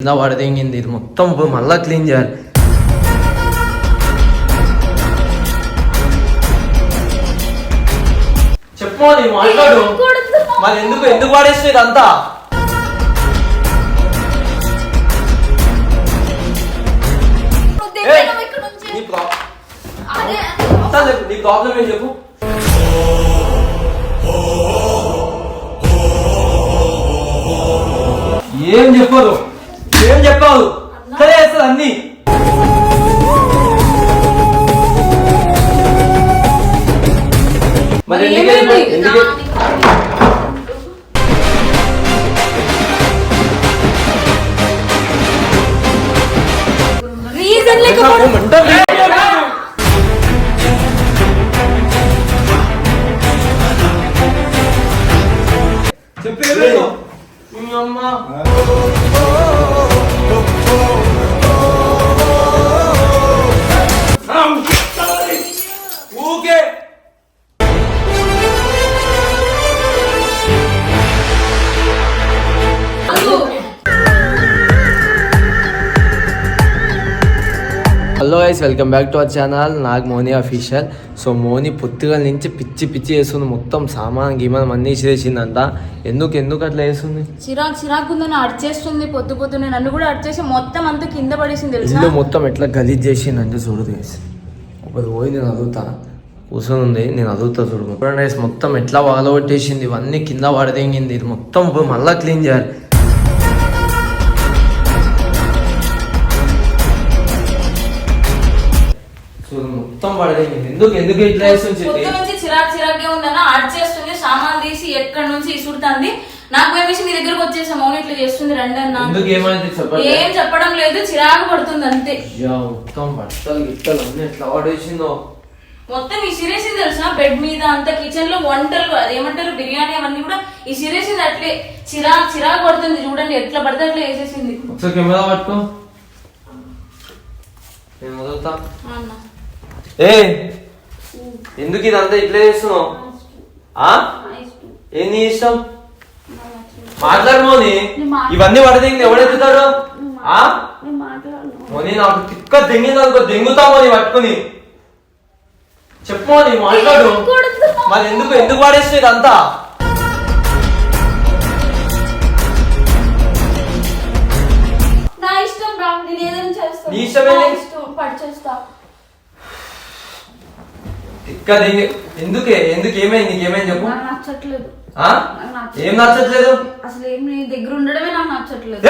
కింద పడదెంగింది. ఇది మొత్తం పోయి మళ్ళా క్లీన్ చేయాలి. చెప్పు నీ మాట్లాడు. మరి ఎందుకు ఎందుకు పడేస్తుంది ఇదంతా? నీ ప్రా- అంతా చెప్పు, నీ ప్రాబ్లం ఏం చెప్పు. ఏం చెప్పదు ఏం చెప్పావు? సరే వేస్తుంది అన్ని. మరి ఎందుకు ఎందుకు రీజన్ లేకపోతే hello guys welcome back to our channel నాకు మోని అఫీషియల్ సో మోని పొత్తుగల నుంచి పిచ్చి పిచ్చి వేస్తుంది మొత్తం సామాన్ గీమాన్ అన్నీ చేసిందంట ఎందుకు ఎందుకు అట్లా వేస్తుంది చిరాకు చిరాకు ఉందని అడ్చేస్తుంది పొద్దు పొద్దునే నన్ను కూడా అడ్చేసి మొత్తం అంతా కింద పడేసింది తెలుసా? ఇల్లు మొత్తం ఎట్లా గలీజ్ చేసిందంటే చూడదు గైస్ ఒకటి పోయి నేను అదుగుతా కూర్చొని ఉంది నేను అదుగుతా చూడు. guys, మొత్తం ఎట్లా వాగలగొట్టేసింది ఇవన్నీ కింద పడదెంగింది. ఇది మొత్తం మళ్ళా క్లీన్ చేయాలి. పడదెంగింది ఎందుకు? ఎందుకు ఇట్లా వేస్తుంది పొద్దు నుంచి చిరాకు చిరాకే ఉందన్న అడ్చేస్తుంది సామాన్ తీసి ఎక్కడి నుంచి ఇసురుతుంది. నాకు భయమేసి మీ దగ్గరకు వచ్చేసాం. మౌని ఇట్లా చేస్తుంది రండి అన్న. ఎందుకు ఏమైంది చెప్పండి ఏం చెప్పడం లేదు. చిరాకు పడుతుంది అంతే. మొత్తం బట్టలు గిట్టలు అన్నీ ఎట్లా పడేసిందో. మొత్తం ఈ సిరేసింది తెలుసా? బెడ్ మీద అంత కిచెన్లో వంటలు అదేమంటారు బిర్యానీ అవన్నీ కూడా ఈ సిరేసింది అట్లే. చిరాకు చిరాకు పడుతుంది. చూడండి ఎట్లా పడితే అట్లా వేసేసింది ఒకసారి కెమెరా పట్టుకో. నేను వదులుతా. అన్న. ఏ? ఎందుకు ఇదంతా ఇట్లా చేస్తున్నావు? ఆ? ఏం నీ ఇష్టం? మాట్లాడు మోని. ఇవన్నీ పడదింది ఎవడెత్తుతాడు ఆ? మోని నాకు తిక్క దెంగింది అనుకో దెంగుతా మోని పట్టుకుని. చెప్పు మోని మాట్లాడు. మరి ఎందుకు ఎందుకు పడేస్తుంది ఇదంతా? నా ఇష్టం నీ దెంగి ఎందుకే? ఎందుకు ఏమైంది? నీకేమైంది చెప్పు. నాకు నచ్చట్లేదు. ఆ? నాకు నచ్చ- ఏం నచ్చట్లేదు? అసలు ఏం నీ దగ్గర ఉండడమే నాకు నచ్చట్లేదు!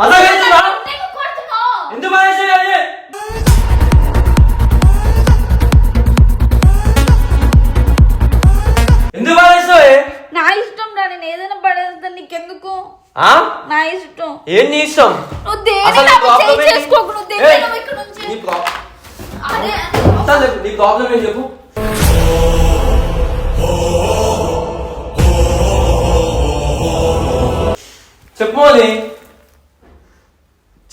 అలా? ఎందుకు కొడుతున్నావ్? ఎందుకు పడేసావు అది? ఎందుకు పడేసావే నా ఇష్టం రా నేను ఏదైనా పడేస్తా నీకెందుకు? ఆ? నా ఇష్టం. ఏం నీ ఇష్టం? నువ్వు దేని అసలు నీ నాకు problem చేయి ఏంటి? చేసుకోకు నువ్వు ఏయ్! దేని ఇక్కడ నుంచి. నీ ప్రా- అదే. అసలు చెప్పు, నీ ప్రాబ్లం ఏం చెప్పు?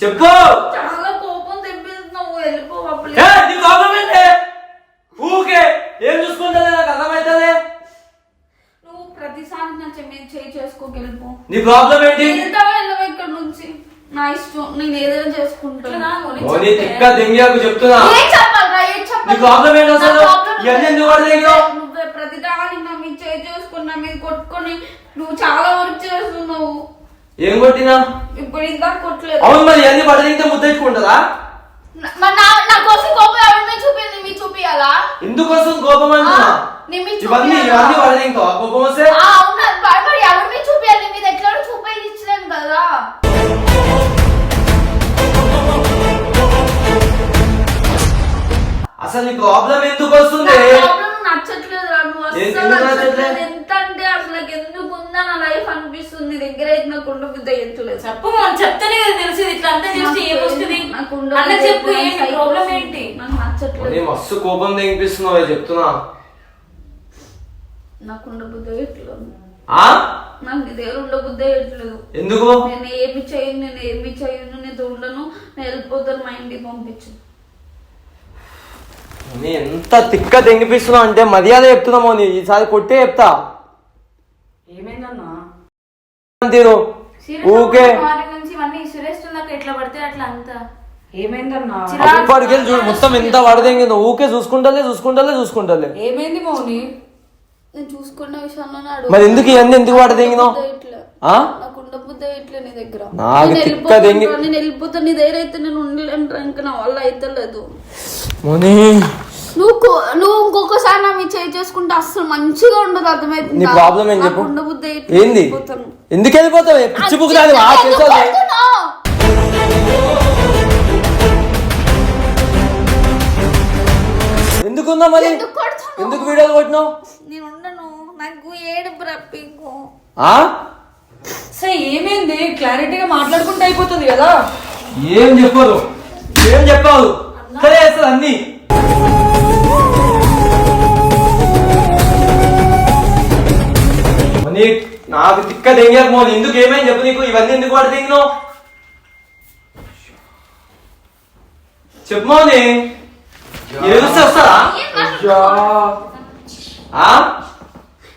చెప్పు. చాలా కోపం తెప్పిస్తున్నావు. వెళ్ళిపో అప్పుడే ఏ, నీ ఏంటి ఊకే ఏం చూసుకుంటా నాకు అర్థమవుతుంది నువ్వు ప్రతిసారి నా చెయ్యి చేయి చేసుకోకు వెళ్ళిపో. నీ ప్రాబ్లం ఏంటి వెళ్తావా వెళ్ళవా ఇక్కడ నుంచి? నా ఇష్టం నేను ఏదైనా చేసుకుంటాను ఓ, నీ తిక్క దెంగియాకు చెప్తున్నా. ఏం చెప్పాలిరా? ఏం? నీ ప్రాబ్లం ఏంటి అసలు? నా ప్రాబ్లం ఇవన్నీ ఎందుకు పడతాయో? నువ్వే ప్రతిదానికి నా మీద చేయి చేసుకుని నా మీద కొట్టుకొని నువ్వు చాలా వర్క్ చేస్తున్నావు. ఏం కొట్టినా? ఇప్పుడు ఇందాక కొట్టలేదు. అవును మరి అన్ని పడదింటే ముద్దెట్టుకుంటుందా నా- మరి నా నా కోసం కోపం ఎవరి మీద చూపింది మీ చూపియాలా? ఎందుకోసం కోపం అంటున్నా నీ మీద ఇవన్నీ? ఇవన్నీ పడదింకా కోపం వస్తే? ఆ, అవునా మరి మరి ఎవరి మీద చూపియాలి? నీ మీద ఎట్లా చూపించలేను కదా? అసలు నీ ప్రాబ్లం ఎందుకు వస్తుంది? ప్రాబ్లం నచ్చట్లేదు రా, నువ్వు ఏ- అస్సలు ఎందుకు నచ్చట్లేదు. నచ్చట్లేదు? ఎంత అంటే అసలు ఎందుకు ఉందా నా లైఫ్ అనిపిస్తుంది. నీ దగ్గర అయితే నాకు ఉండ బుద్ధి ఎత్తలేదు. చెప్పు మనం చెప్తేనే కదా తెలిసింది. ఇట్లా అంతా చేస్తే ఏమొస్తుంది? నాకు అన్న చెప్పు ఏంటి ప్రాబ్లం. ఏంటి? నాకు నచ్చట్లేదు. మస్తు కోపం తెగిపిస్తున్నావు చెప్తున్నా. నాకు ఆ? నాకు నీ దగ్గర ఉండ బుద్ధి ఎట్లేదు ఎందుకు? నేను ఏమి చేయను నేను ఏమి చేయను నేను ఉండను నేను వెళ్ళిపోతాను మా ఇంటికి పంపించు. నీ ఎంత తిక్క తెంగిపిస్తున్నావు అంటే మర్యాద చెప్తున్నామో నీ ఈసారి కొట్టే చెప్తా. ఏమైందన్నా? తీరు సీరియస్ ఊకే ఏమైందన్నా? చూడు మొత్తం ఎంత వడదెంగిందో ఊకే చూసుకుంటలే చూసుకుంటలే చూసుకుంటలే. ఏమైంది మౌని? నేను చూసుకున్న విషయంలో మరి ఎందుకు ఇవన్నీ ఎందుకు వడదెంగినావు నాకు ఉండబుద్ధి ఇట్లా నీ దగ్గర. నేను తిక్క వెళ్ళిపోతాను నేను నీ దగ్గర అయితే నేను ఉండలేను ఇంకా నా వల్ల అయితే లేదు. మోని. నువ్వు నువ్వు ఇంకొకసారి నా మీ చేయి చేసుకుంటే అస్సలు మంచిగా ఉండదు అర్థమైంది నీ ప్రాబ్లం ఏం చెప్పు? ఏంది. ఎందుకు వెళ్ళిపోతావు? పిచ్చి బుక్ రాదు ఆ ఎందుకు చేసావు? ఎందుకుందా మరి? ఎందుకు కొడుతున్నావ్? ఎందుకు వీడియోలు కొట్టినావు? నేను ఉండను. నాకు ఏడుపు రప్పింకు ఆ? సరే ఏమైంది? క్లారిటీగా మాట్లాడుకుంటే అయిపోతుంది కదా. ఏం చెప్పరు ఏం చెప్పావు? సరే చేస్తుంది అన్ని. నాకు తిక్క దెంగారు మోని. ఎందుకు ఏమైంది చెప్పు నీకు? ఇవన్నీ ఎందుకు వాడు దెంగినావు చెప్పు మోని. ఏడుస్తే వస్తారా?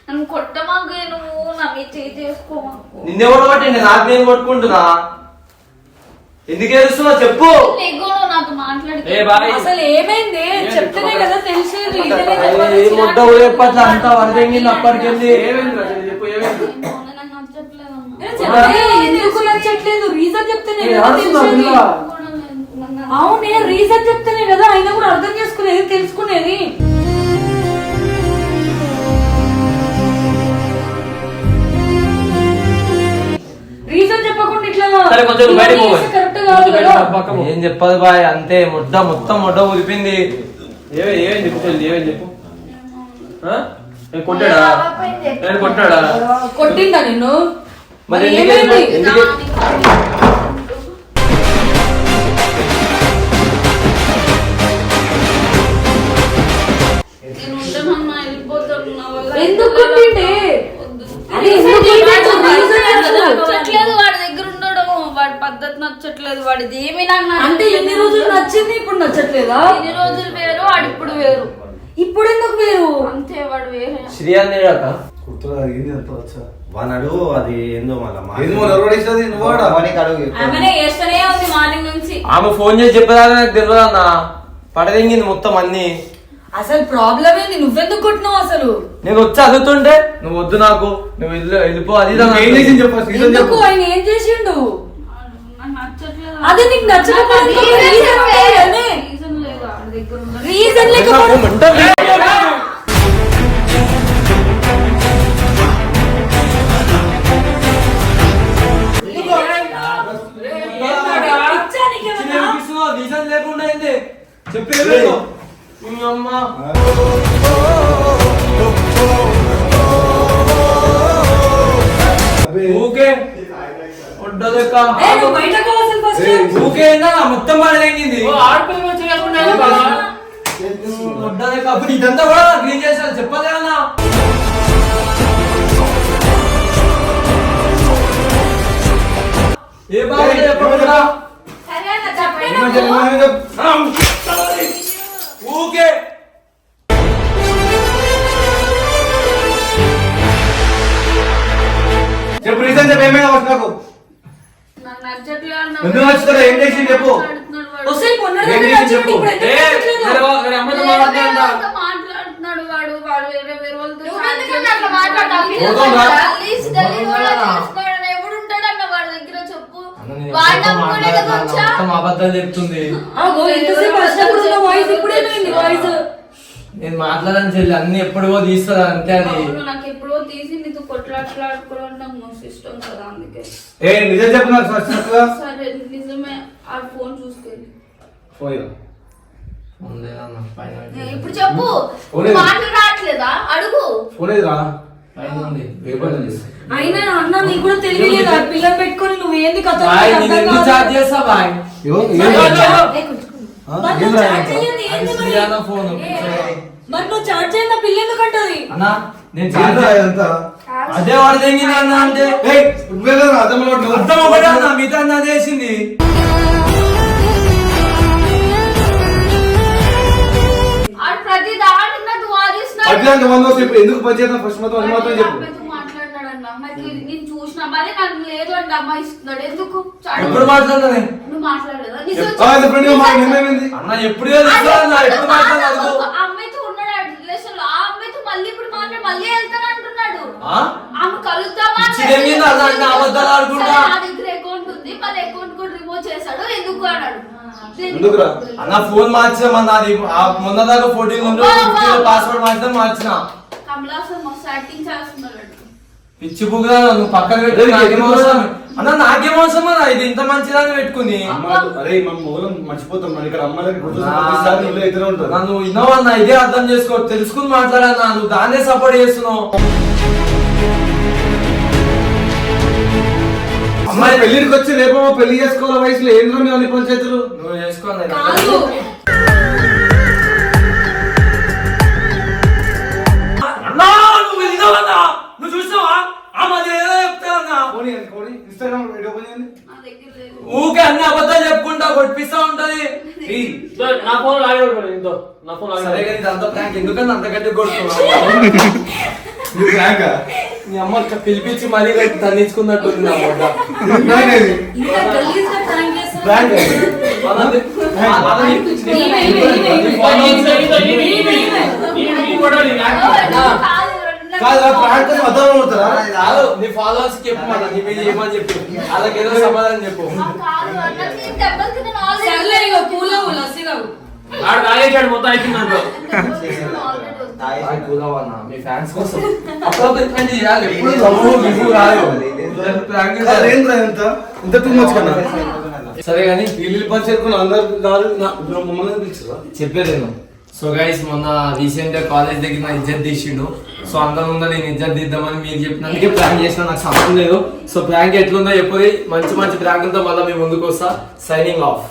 నన్ను కొట్టమాకు నువ్వు నా చేయి చేసుకోమాకు నాకు నేను కొట్టుకుంటున్నా? ఎందుకు ఏడుస్తున్నావు? చెప్పు. అసలు ఏమైంది? చెప్తేనే కదా తెలిసేది ముద్ద ఊరేపట్ల అంతా వరదెంగింది అప్పటికెళ్ళి. ఎందుకు నచ్చట్లేదు? రీజన్ చెప్తేనే కదా తెలిసేది? అవును రీజన్ చెప్తేనే కదా అయినా కూడా అర్థం చేసుకునేది తెలుసుకునేది. రీజన్ చెప్పకుండా ఇట్లా సరే, కొంచెం బయటికి పోవాలి. కరెక్ట్ కాదు కదా ఏం చెప్పదు బాయ్ అంతే ముద్ద మొత్తం ముద్ద ఊరిపింది ఏమే ఏమేం చెప్పు చెల్లి ఏమేం చెప్పు ఆ? నేను కొట్టాడా నేను కొట్టాడా కొట్టిందా నిన్ను మరి మరి ఎందుకు ఏమైంది కొట్టిండే? అది ఎందుకు కొట్టిండు? రీజన్ చెప్పు. నచ్చట్లేదు వాడి దగ్గర ఉండడం వాడి పద్ధతి నచ్చట్లేదు వాడిది ఏమి నాకు. అంటే ఎన్ని రోజులు నచ్చింది ఇప్పుడు నచ్చట్లేదా? ఇన్ని రోజులు వేరు వాడు ఇప్పుడు వేరు. ఇప్పుడు ఎందుకు వేరు? అంతే వాడు వేరే. శ్రీ అన్నాక కుర్తులు అడిగింది ఎంత వచ్చా? వాడు అది ఏందో మళ్ళా మా- ఏంది మొన్న ఎవరు పడేసినది? నువ్వు వాడా? వానికి అడుగు చెప్పు. ఆమెనే చేస్తూనే ఉంది మార్నింగ్ నుంచి. ఆమె ఫోన్ చేసి చెప్పేదాకా నాకు తెలియదు అన్న. పడదెంగింది మొత్తం అన్ని. అసలు ప్రాబ్లం ఏంది? నువ్వెందుకు కొట్టినావు అసలు? నేను వచ్చి అడుగుతుంటే నువ్వు వద్దు నాకు. నువ్వు వెళ్ళు వెళ్ళిపో అది ఏం. చేసింది చెప్పు ఎందుకు? ఆయన ఏం చేసిండు? అది నీకు ఉండాలి. రీజన్ లేదు. ఏందా మొత్తం ఓ, ఆడపిల్ల బాగా? ఉండదక్క అప్పుడు ఇదంతా కూడా క్లీన్ చేశాను చెప్పలే అన్న. ఏ బాగుంది చెప్పకుండా? ఊకే. చెప్పు రీజన్ చెప్పు ఏమైనా అవసరం నాకు నాకు నచ్చట్లేదు అన్న. ఎందుకు? ఏం చేసింది చెప్పు. వస్తే ఏం చెప్పు. ఏ, మాట్లాడుతున్నాడు. వాడు. వాడు వేరే వేరే వాళ్ళతో అట్లా మాట్లాడతావు? గలీజ్ గలీజ్ వాడు వాడి దగ్గర వాడు వచ్చా? అబద్ధాలు చెప్తుంది. వచ్చినప్పుడు వాయిస్ వాయిస్ నేను మాట్లాడని చెల్లి అన్ని ఎప్పుడో తీస్తుంది అంతే అది. నాకు ఎప్పుడో తీసి నీతో కొట్లాట్లాడుకోవడం నాకు మస్తు ఇష్టం కదా అందుకే. ఏ నిజం చెప్పు నాకు సరే నిజమే ఆ ఫోన్ చూసుకెళ్ళి. ఇప్పుడు చెప్పు. మాటలు రావట్లేదా? అడుగు. ఫోన్. అయినా అన్న నీకు కూడా తెలియలేదు ఆ పిల్లని పెట్టుకొని నువ్వు ఏంది కథ. చార్జ్ చేస్తా బాయ్? చేయండి, అది ఫోన్. మరి నువ్వు చాట్ అన్నా నేను వాడు తెంగింది అన్న అంటే? అర్థం ఒకటే అన్న మిగతా అన్న చేసింది. అట్లాంటి వంద ఎందుకు పని చేద్దాం ఫస్ట్ మొత్తం అది మాత్రం చెప్పు అమ్మాయితో మాట్లాడినాడు అన్న అమ్మాయికి నేను చూసిన మరి నాకు లేదు ఇస్తున్నాడు? ఎందుకు. ఎప్పుడు నువ్వు అన్న ఎప్పుడు తెలుసా అన్న ఎప్పుడు మాట్లాడదు ఆ అమ్మాయితో ఉన్నాడు ఆ రిలేషన్లో ఆ అమ్మాయితో మళ్ళీ ఇప్పుడు మాట్లాడి మళ్ళీ వెళ్తాను అంటున్నాడు. ఆ? ఆమె కలుద్దామా అని ఇచ్చిదేమి అన్న అన్న అబద్ధాలు ఆడుకుంటా? సరే, నా దగ్గర అకౌంట్ ఉంది. మళ్ళీ అకౌంట్ కూడా రిమూవ్ చేశాడు. ఎందుకు అన్నాడు? ఎందుకురా? అన్న ఫోన్ మార్చాం అన్న అది ఆ మొన్న దాకా ఫోర్టీన్ ఉండే పాస్వర్డ్ మార్చిన మార్చిన. కమలాసన్ మస్తు యాక్టింగ్ పిచ్చి బుగ్గా నువ్వు పక్కన అన్న నాకేం అవసరం అన్న ఇది ఇంత మంచిదాన్ని పెట్టుకుని. అరే మనం మొగలం మర్చిపోతాం మన ఇక్కడ అమ్మాయిలకి గుర్తు ఉంటారు. అన్న, నువ్వు ఇన్నో అన్న? ఇదే అర్థం చేసుకో. తెలుసుకుని మాట్లాడన్నా నువ్వు దాన్నే సపోర్ట్ చేస్తున్నావు. అమ్మాయి పెళ్ళికి వచ్చి రేపో పెళ్ళి చేసుకోవాలి వయసులో? ఏంద్రో మీ అన్ని పంచాయతీలు నువ్వు చేసుకో. నా ఫోన్ లాగేవాడు ఇంతో నా ఫోన్ సరే కానీ ఇదంతా ప్రాంక్ ఎందుకని అంత గట్టి కొడుతున్నావు నువ్వు ప్రాంక్ మీ అమ్మ పిలిపించి మరీ తన్నించుకున్నట్టు ఉంది నా ప్రాంక్ ప్రాంక్ కాదు ప్రాంక్ అని అర్థం అవుతారా కాదు నీ ఫాలోవర్స్ చెప్పు మన నీ మీద ఏమని చెప్పు? వాళ్ళకి ఏదో సమాధానం సర్లే పూల ఆడు మొత్తం అయిపోయింది కూలవన్నా మీ ఫ్యాన్స్ కోసం. అప్పుడప్పుడు ఇట్లాంటి చేయాలి ఎప్పుడు లవ్వు గివ్వు రాదు. ఇలాంటి prank కాదు చేయాలి. ఏంద్రా ఇంత? టూ మచ్ కన్నా సరే కానీ ఇల్లు పని చేసుకుని అందరు మమ్మల్ని పిలిచారా? చెప్పేది నేను సో గైస్ మొన్న రీసెంట్గా కాలేజ్ దగ్గర నా ఇజ్జత్ తీసిండు. సో అందరం ఉందా నేను ఇజ్జత్ తీద్దామని మీరు చెప్పినందుకే ప్రాంక్ చేసిన నాకు సంబంధం లేదు. సో ప్రాంక్ ఎట్లుందో చెప్పి మంచి మంచి ప్రాంకులతో మళ్ళీ మీ ముందుకు వస్తా. Signing off